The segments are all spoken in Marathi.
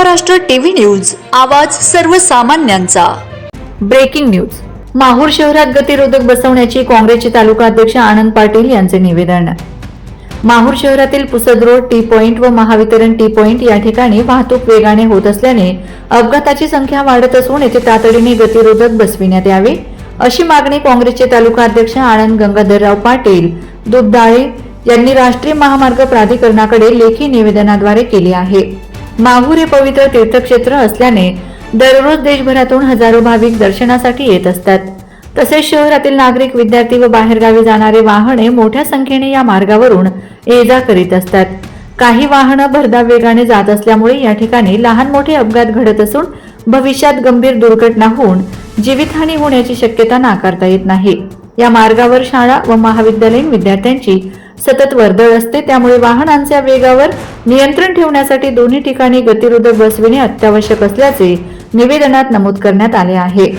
महाराष्ट्र टीव्ही न्यूज आवाज सर्वसामान्यांचा. Breaking news. माहूर शहरात गतिरोधक बसवण्याची काँग्रेसचे तालुका अध्यक्ष आनंद पाटील यांचे निवेदन. माहूर शहरातील पुसद रोड टी पॉइंट व महावितरण टी पॉइंट या ठिकाणी वाहतूक वेगाने होत असल्याने अपघाताची संख्या वाढत असून येथे तातडीने गतिरोधक बसविण्यात यावे अशी मागणी काँग्रेसचे तालुका अध्यक्ष आनंद गंगाधरराव पाटील दुबदाळे यांनी राष्ट्रीय महामार्ग प्राधिकरणाकडे लेखी निवेदनाद्वारे केली आहे. माहूर हे पवित्र तीर्थक्षेत्र असल्याने दररोज देशभरातून हजारो भाविक दर्शनासाठी येत असतात. तसेच शहरातील नागरिक विद्यार्थी व बाहेरगावी जाणारे वाहने मोठ्या संख्येने या मार्गावरून ये जा करीत असतात. काही वाहनं भरधाव वेगाने जात असल्यामुळे या ठिकाणी लहान मोठे अपघात घडत असून भविष्यात गंभीर दुर्घटना होऊन जीवितहानी होण्याची शक्यता नाकारता येत नाही. या मार्गावर शाळा व महाविद्यालयीन विद्यार्थ्यांची सतत वर्दळ असते. त्यामुळे वाहनांच्या वेगावर नियंत्रण ठेवण्यासाठी दोन्ही ठिकाणी गतिरोधक बसविणे अत्यावश्यक असल्याचे निवेदनात नमूद करण्यात आले आहे.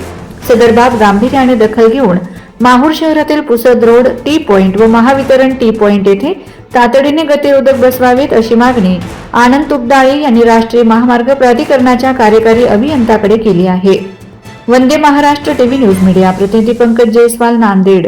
सदर बाब गांभीर्याने दखल घेऊन माहूर शहरातील पुसद रोड टी पॉइंट व महावितरण टी पॉइंट येथे तातडीने गतिरोधक बसवावेत अशी मागणी आनंद तुपदाळे यांनी राष्ट्रीय महामार्ग प्राधिकरणाच्या कार्यकारी अभियंताकडे केली आहे. Vande Maharashtra TV news media प्रतिनिधी पंकज जयस्वाल नांदेड.